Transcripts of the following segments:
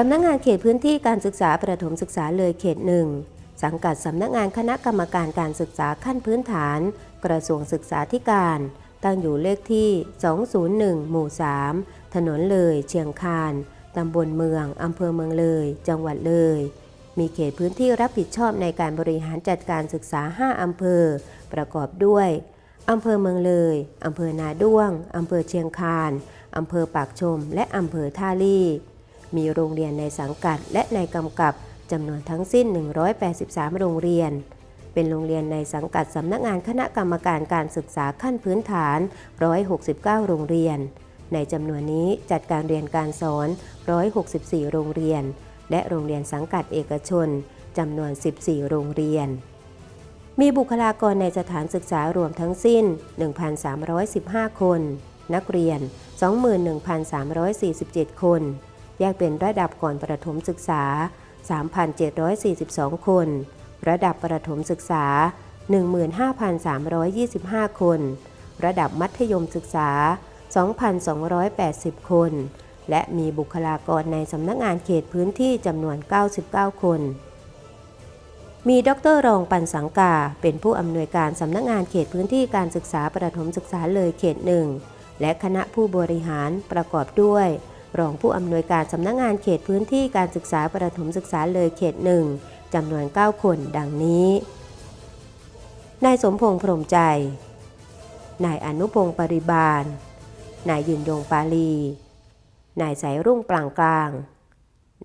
สำนักงานเขตพื้นที่การศึกษาประถมศึกษาเลยเขตหนึ่งสังกัดสำนักงานคณะกรรมการการศึกษาขั้นพื้นฐาน กระทรวงศึกษาธิการ ตั้งอยู่เลขที่ 201 หมู่ 3 ถนนเลย เชียงคาน ตำบลเมือง อำเภอเมืองเลย จังหวัดเลย มีเขตพื้นที่รับผิดชอบในการบริหารจัดการศึกษา 5 อำเภอ ประกอบด้วยอำเภอเมืองเลย อำเภอนาด้วง อำเภอเชียงคาน อำเภอปากชม และอำเภอท่าลี่ มีโรงเรียนในสังกัดและในกำกับจำนวนทั้งสิ้น 183 โรงเรียน เป็นโรงเรียนในสังกัดสำนักงานคณะกรรมการการศึกษาขั้นพื้นฐาน 169 โรงเรียน ในจำนวนนี้จัดการเรียนการสอน 164 โรงเรียน และโรงเรียนสังกัดเอกชนจำนวน 14 โรงเรียน มีบุคลากรในสถานศึกษารวมทั้งสิ้น 1,315 คน นักเรียน 21,347 คน แยกเป็นระดับก่อนประถมศึกษา 3,742 คน ระดับประถมศึกษา 15,325 คน ระดับมัธยมศึกษา 2,280 คน และมีบุคลากรในสำนักงานเขตพื้นที่จำนวน 99 คน มีดรรองปันสังกา เป็นผู้อำนวยการสำนักงานเขตพื้นที่การศึกษาประถมศึกษาเลยเขตหนึ่งและคณะผู้บริหารประกอบด้วย รองผู้อำนวยการสำนักงานเขตพื้นที่การศึกษาประถมศึกษาเลยเขตหนึ่งจำนวน 9 คนดังนี้ นายสมพงษ์พรมใจ นายอนุพงศ์ปริบาล นายยืนยงปาลี นายสายรุ่งปลางกลาง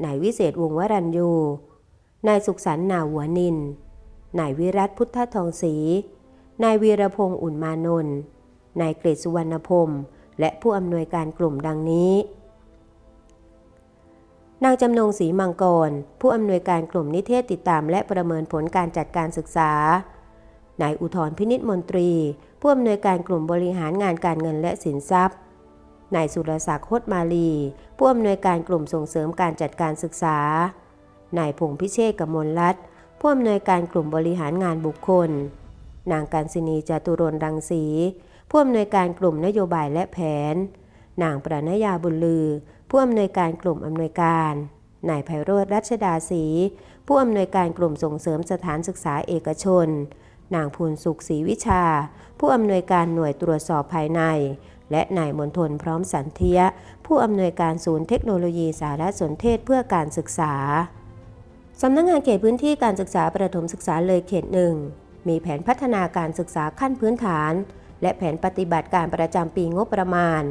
นายวิเศษวงวรัญยู นายสุขสันต์นาหัวนิน นายวิรัตพุทธทองศรี นายวีรพงษ์อุ่นมานนท์นายเกรดสุวรรณพรมและผู้อำนวยการกลุ่มดังนี้ นางจำนงศรีมังกร ผู้อำนวยการกลุ่มนิเทศติดตามและประเมินผลการจัดการศึกษา นายอุทธรพินิษมนตรี ผู้อำนวยการกลุ่มบริหารงานการเงินและสินทรัพย์ นายสุรศักดิ์โคตมาลี ผู้อำนวยการกลุ่มส่งเสริมการจัดการศึกษา นายพงพิเชษกมลรัตน์ผู้อำนวยการกลุ่มบริหารงานบุคคล นางการศินีจตุรนรังสี ผู้อำนวยการกลุ่มนโยบายและแผน นางปรณยาบุญลือ ผู้อำนวยการกลุ่มอำนวยการนายไพโรธรัชดาศรีผู้อำนวยการกลุ่มส่งเสริมสถานศึกษาเอกชน นางภูลสุขศรีวิชา ผู้อำนวยการหน่วยตรวจสอบภายใน และนายมนทนพร้อมสันเทีย ผู้อำนวยการศูนย์เทคโนโลยีสารสนเทศเพื่อการศึกษาสำนักงงานเขตพื้นที่การศึกษาประถมศึกษาเลยเขตหนึ่งมีแผนพัฒนาการศึกษาขั้นพื้นฐาน และแผนปฏิบัติการประจำปีงบประมาณ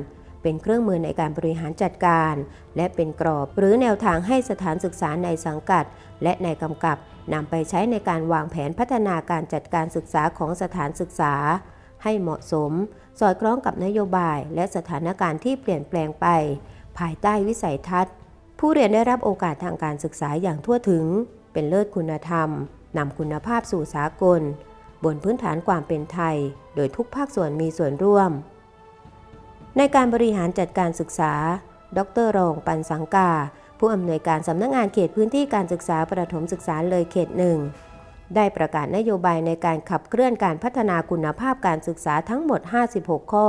เป็นเครื่องมือในการบริหารจัดการ และเป็นกรอบ หรือแนวทางให้สถานศึกษาในสังกัด และในกำกับนำไปใช้ในการวางแผนพัฒนาการจัดการศึกษาของสถานศึกษา ให้เหมาะสม สอดคล้องกับนโยบาย และสถานการณ์ที่เปลี่ยนแปลงไป ภายใต้วิสัยทัศน์ ผู้เรียนได้รับโอกาสทางการศึกษาอย่างทั่วถึง เป็นเลิศคุณธรรมนำคุณภาพสู่สากล บนพื้นฐานความเป็นไทย โดยทุกภาคส่วนมีส่วนร่วม ในการบริหารจัดการศึกษา ดรรองปันสังกา ผู้อำนวยการสำนักงงานเขตพื้นที่การศึกษาประถมศึกษาเลยเขตหนึ่งได้ประกาศนโยบายในการขับเคลื่อนการพัฒนาคุณภาพการศึกษาทั้งหมด 56 ข้อ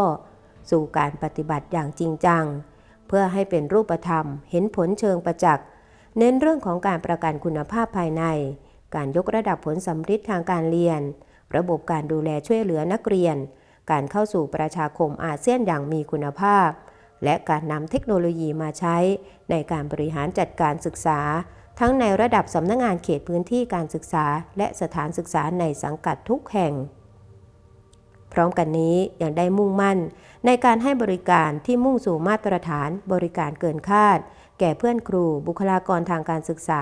สู่การปฏิบัติอย่างจริงจัง เพื่อให้เป็นรูปธรรม เห็นผลเชิงประจักษ์เน้นเรื่องของการประกันคุณภาพภายใน การยกระดับผลสำฤทธิ์ทางการเรียน ระบบการดูแลช่วยเหลือนักเรียน การเข้าสู่ประชาคมอาเซียนอย่างมีคุณภาพ และการนำเทคโนโลยีมาใช้ ในการบริหารจัดการศึกษา ทั้งในระดับสำนักงงานเขตพื้นที่การศึกษา และสถานศึกษาในสังกัดทุกแห่ง พร้อมกันนี้ยังได้มุ่งมั่น ในการให้บริการที่มุ่งสู่มาตรฐานบริการเกินคาด แก่เพื่อนครู บุคลากรทางการศึกษา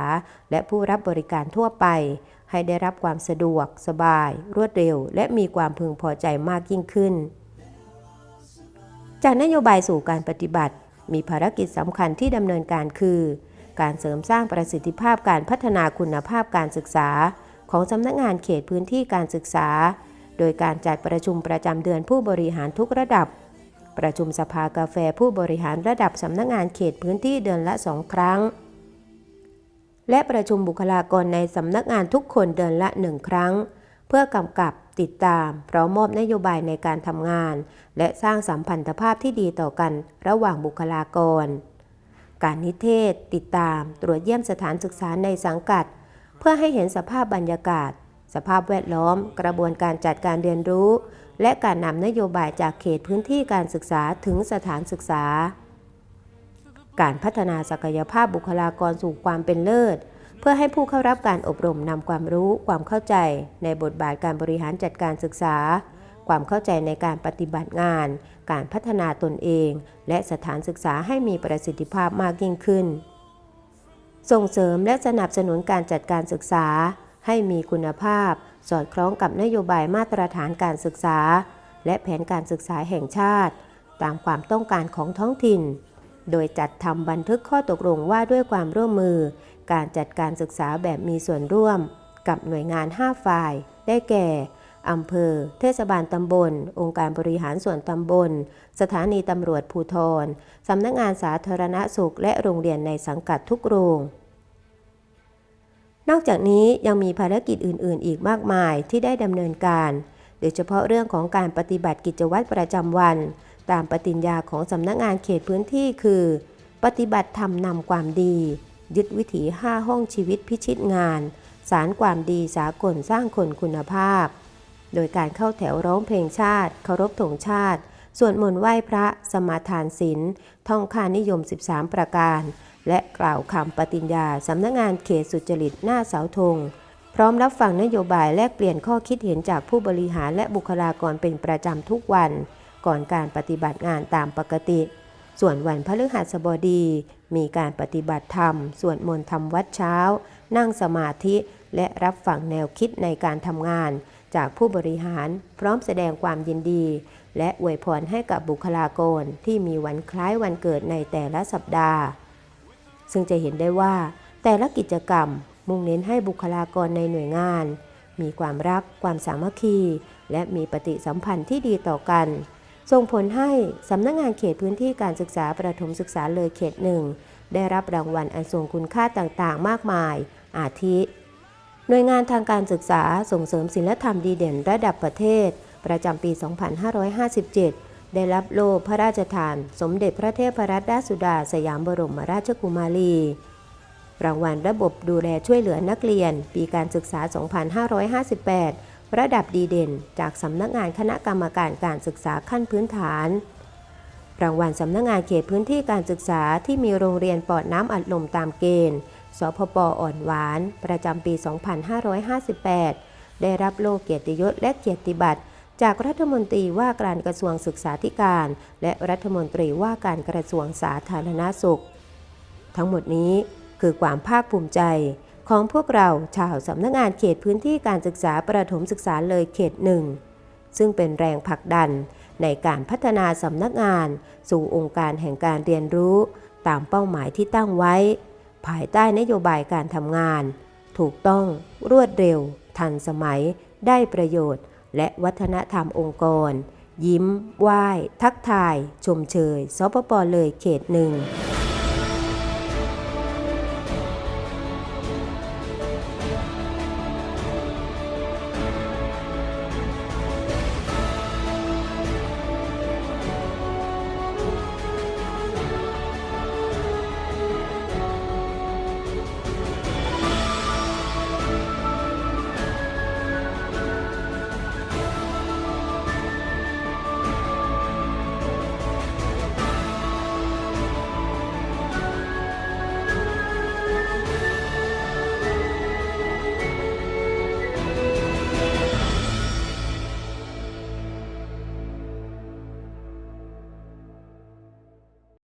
และผู้รับบริการทั่วไป ให้ได้รับความสะดวก สบาย รวดเร็ว และมีความพึงพอใจมากยิ่งขึ้น จากนโยบายสู่การปฏิบัติ มีภารกิจสำคัญที่ดำเนินการคือ การเสริมสร้างประสิทธิภาพการพัฒนาคุณภาพการศึกษา ของสำนักงานเขตพื้นที่การศึกษา โดยการจัดประชุมประจำเดือนผู้บริหารทุกระดับ ประชุมสภากาแฟผู้บริหารระดับสำนักงานเขตพื้นที่เดือนละสองครั้ง และประชุมบุคลากรในสำนักงานทุกคนเดือนละหนึ่งครั้ง เพื่อกำกับติดตามพร้อมมอบนโยบายในการทำงาน และสร้างสัมพันธภาพที่ดีต่อกันระหว่างบุคลากร การนิเทศ ติดตาม ตรวจเยี่ยมสถานศึกษาในสังกัด เพื่อให้เห็นสภาพบรรยากาศ สภาพแวดล้อม กระบวนการจัดการเรียนรู้ และการนำนโยบายจากเขตพื้นที่การศึกษาถึงสถานศึกษา การพัฒนาศักยภาพบุคลากรสู่ความเป็นเลิศ เพื่อให้ผู้เข้ารับการอบรมนำความรู้ความเข้าใจ ในบทบาทการบริหารจัดการศึกษา ความเข้าใจในการปฏิบัติงาน การพัฒนาตนเอง และสถานศึกษาให้มีประสิทธิภาพมากยิ่งขึ้น ส่งเสริมและสนับสนุนการจัดการศึกษา ให้มีคุณภาพ สอดคล้องกับนโยบายมาตรฐานการศึกษา และแผนการศึกษาแห่งชาติ ตามความต้องการของท้องถิ่น โดยจัดทำบันทึกข้อตกลงว่าด้วยความร่วมมือ การจัดการศึกษาแบบมีส่วนร่วม กับหน่วยงาน 5 ฝ่าย ได้แก่อำเภอ เทศบาลตำบล องค์การบริหารส่วนตำบล สถานีตำรวจภูทรสำนักงานสาธารณสุข และโรงเรียนในสังกัดทุกโรง นอกจากนี้ยังมีภารกิจอื่น ๆ อีกมากมายที่ได้ดำเนินการ โดยเฉพาะเรื่องของการปฏิบัติกิจวัตรประจำวัน ตามปฏิญญาของสำนักงานเขตพื้นที่คือ ปฏิบัติธรรมนำความดี ยึดวิถี 5 ห้องชีวิตพิชิตงาน สารความดีสากลสร้างคนคุณภาพ โดยการเข้าแถวร้องเพลงชาติเคารพธงชาติสวดมนต์ไหว้พระสมาทานศีลท่องคานิยม 13 ประการ และกล่าวคำปฏิญญาสำนักงานเขตสุจริตหน้าเสาธง พร้อมรับฟังนโยบายแลกเปลี่ยนข้อคิดเห็นจากผู้บริหารและบุคลากรเป็นประจำทุกวัน ก่อนการปฏิบัติงานตามปกติ ส่วนวันพฤหัสบดี มีการปฏิบัติธรรม สวดมนต์ทำวัดเช้า นั่งสมาธิและรับฟังแนวคิดในการทำงาน จากผู้บริหารพร้อมแสดงความยินดี และอวยพรให้กับบุคลากรที่มีวันคล้ายวันเกิดในแต่ละสัปดาห์ ซึ่งจะเห็นได้ว่าแต่ละกิจกรรมมุ่งเน้นให้บุคลากรในหน่วยงาน มีความรัก ความสามัคคี และมีปฏิสัมพันธ์ที่ดีต่อกัน ส่งผลให้สำนักงงานเขตพื้นที่การศึกษาประถมศึกษาเลยเขตหนึ่งได้รับรางวัลอันทรงคุณค่าต่างๆ มากมาย อาทิ หน่วยงานทางการศึกษาส่งเสริมศิลธรรมดีเด่นระดับประเทศ ประจำปี 2557 ได้รับโล่พระราชทาน สมเด็จพระเทพรัตนราชสุดาสยามบรมราชกุมารี รางวัลระบบดูแลช่วยเหลือนักเรียน ปีการศึกษา 2558 ระดับดีเด่น จากสำนักงานคณะกรรมการการศึกษาขั้นพื้นฐาน รางวัลสำนักงานเขตพื้นที่การศึกษาที่มีโรงเรียนปลอดน้ำอัดลมตามเกณฑ์ สพปอ่อนหวาน ประจำปี 2558 ได้รับโล่เกียรติยศและเกียรติบัตรจากรัฐมนตรีว่าการกระทรวงศึกษาธิการ และรัฐมนตรีว่าการกระทรวงสาธารณสุข ทั้งหมดนี้คือความภาคภูมิใจ ของพวกเราชาวสำนักงานเขตพื้นที่การศึกษาประถมศึกษาเลยเขตหนึ่งซึ่งเป็นแรงผลักดันในการพัฒนาสำนักงาน สู่องค์การแห่งการเรียนรู้ ตามเป้าหมายที่ตั้งไว้ ภายใต้นโยบายการทำงาน ถูกต้องรวดเร็ว ทันสมัย ได้ประโยชน์ และวัฒนธรรมองค์กร ยิ้ม ไหว้ ทักทาย ชมเชยสปปเลยเขตหนึ่ง